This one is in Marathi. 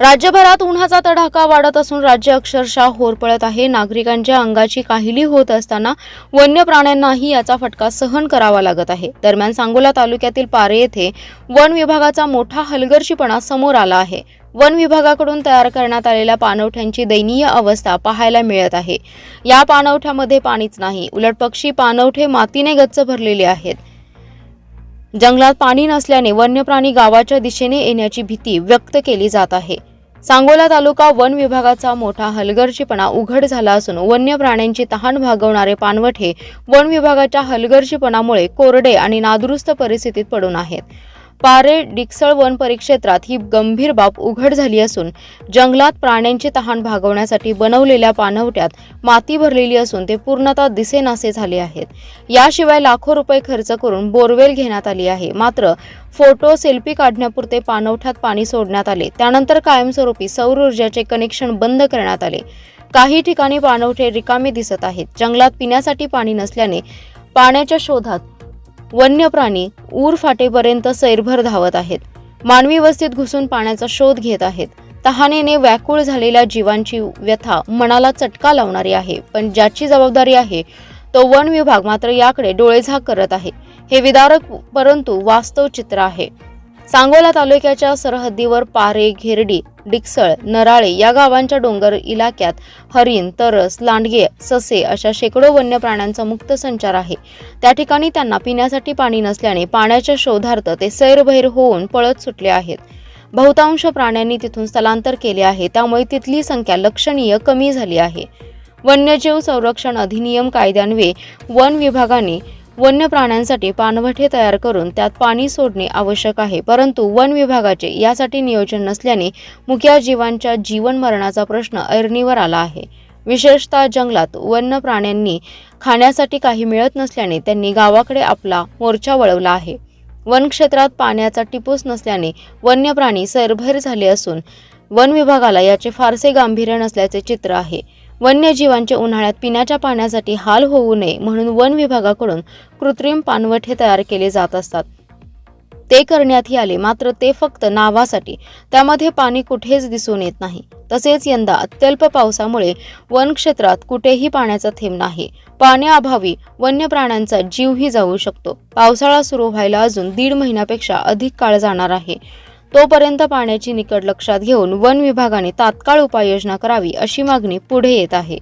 राज्यभरात उन्हाचा तडाखा वाढत असून राज्य अक्षरशः होरपळत आहे. नागरिकांच्या अंगाची काहिली होत असताना वन्य प्राण्यांनाही याचा फटका सहन करावा लागत आहे. दरम्यान सांगोला तालुक्यातील पारे येथे वन विभागाचा मोठा हलगर्जीपणा समोर आला आहे. वन विभागाकडून तयार करण्यात आलेल्या पाणवठ्यांची दयनीय अवस्था पाहायला मिळत आहे. या पाणवठ्यामध्ये पाणीच नाही. उलट पक्षी पाणवठे मातीने गच्च भरलेले आहेत. जंगलात पाणी नसल्याने वन्य प्राणी गावाच्या दिशेने येण्याची भीती व्यक्त केली जात आहे. सांगोला तालुका वन विभागाचा मोठा हलगर्जीपणा उघड झाला असून वन्य प्राण्यांची तहान भागवणारे पानवठे वन विभागाच्या हलगर्जीपणामुळे कोरडे आणि नादुरुस्त परिस्थितीत पडून आहेत. पारे डिक्सळ वन परिक्षेत्रात ही गंभीर बाब उघड झाली असून जंगलात प्राण्यांची तहान भागवण्यासाठी बनवलेल्या पाणवट्यात माती भरलेली असून ते पूर्णतः दिसेनासे झाले आहेत. याशिवाय लाखो रुपये खर्च करून बोरवेल घेण्यात आली आहे. मात्र फोटो सेल्फी काढण्यापुरते पाणवठ्यात पाणी सोडण्यात आले. त्यानंतर कायमस्वरूपी सौर ऊर्जाचे कनेक्शन बंद करण्यात आले. काही ठिकाणी पाणवठे रिकामे दिसत आहेत. जंगलात पिण्यासाठी पाणी नसल्याने पाण्याच्या शोधात वन्य प्राणी ऊर फाटेपर्यंत सैरभर धावत आहेत. मानवी वस्तीत घुसून पाण्याचा शोध घेत आहेत. तहानेने व्याकुळ झालेल्या जीवांची व्यथा मनाला चटका लावणारी आहे पण ज्याची जबाबदारी आहे तो वन विभाग मात्र याकडे डोळेझाक करत आहे. हे विदारक परंतु वास्तव चित्र आहे. सांगोला तालुक्याच्या सरहद्दीवर पारे घेरडी डिकसळ नराळे या गावांच्या डोंगर इलाक्यात हरिण तरस लांडगे ससे अशा शेकडो वन्य प्राण्यांचा मुक्त संचार आहे. त्या ठिकाणी त्यांना पिण्यासाठी पाणी नसल्याने पाण्याच्या शोधार्थ ते सैरभैर होऊन पळत सुटले आहेत. बहुतांश प्राण्यांनी तिथून स्थलांतर केले आहे त्यामुळे तिथली संख्या लक्षणीय कमी झाली आहे. वन्यजीव संरक्षण अधिनियम कायद्यान्वये वन विभागाने वन्य प्राण्यांसाठी पाणवठे तयार करून त्यात पाणी सोडणे आवश्यक आहे. परंतु वन विभागाचे यासाठी नियोजन नसल्याने मुख्या जीवांच्या जीवन मरणाचा प्रश्न ऐरणीवर आला आहे. विशेषतः जंगलात वन्य प्राण्यांनी खाण्यासाठी काही मिळत नसल्याने त्यांनी गावाकडे आपला मोर्चा वळवला आहे. वन क्षेत्रात पाण्याचा टिपूस नसल्याने वन्य प्राणी सरभर झाले असून वन विभागाला याचे फारसे गांभीर्य नसल्याचे चित्र आहे. वन्यजीवांचे उन्हाळ्यात पिण्याच्या पाण्यासाठी हाल होऊ नये म्हणून वन विभागाकडून कृत्रिम पानवठे तयार केले जात असतात. ते करण्यातही आले मात्र ते फक्त नावासाठी. त्यामध्ये पाणी कुठेच दिसून येत नाही. तसेच यंदा अत्यल्प पावसामुळे वन क्षेत्रात कुठेही पाण्याचा थेंब नाही. पाण्याअभावी वन्य प्राण्यांचा जीवही जाऊ शकतो. पावसाळा सुरू व्हायला अजून दीड महिन्यापेक्षा अधिक काळ जाणार आहे. तोपर्यंत पाण्याची निकड लक्षात घेऊन वन विभागाने तात्काळ उपाययोजना करावी अशी मागणी पुढे येत आहे.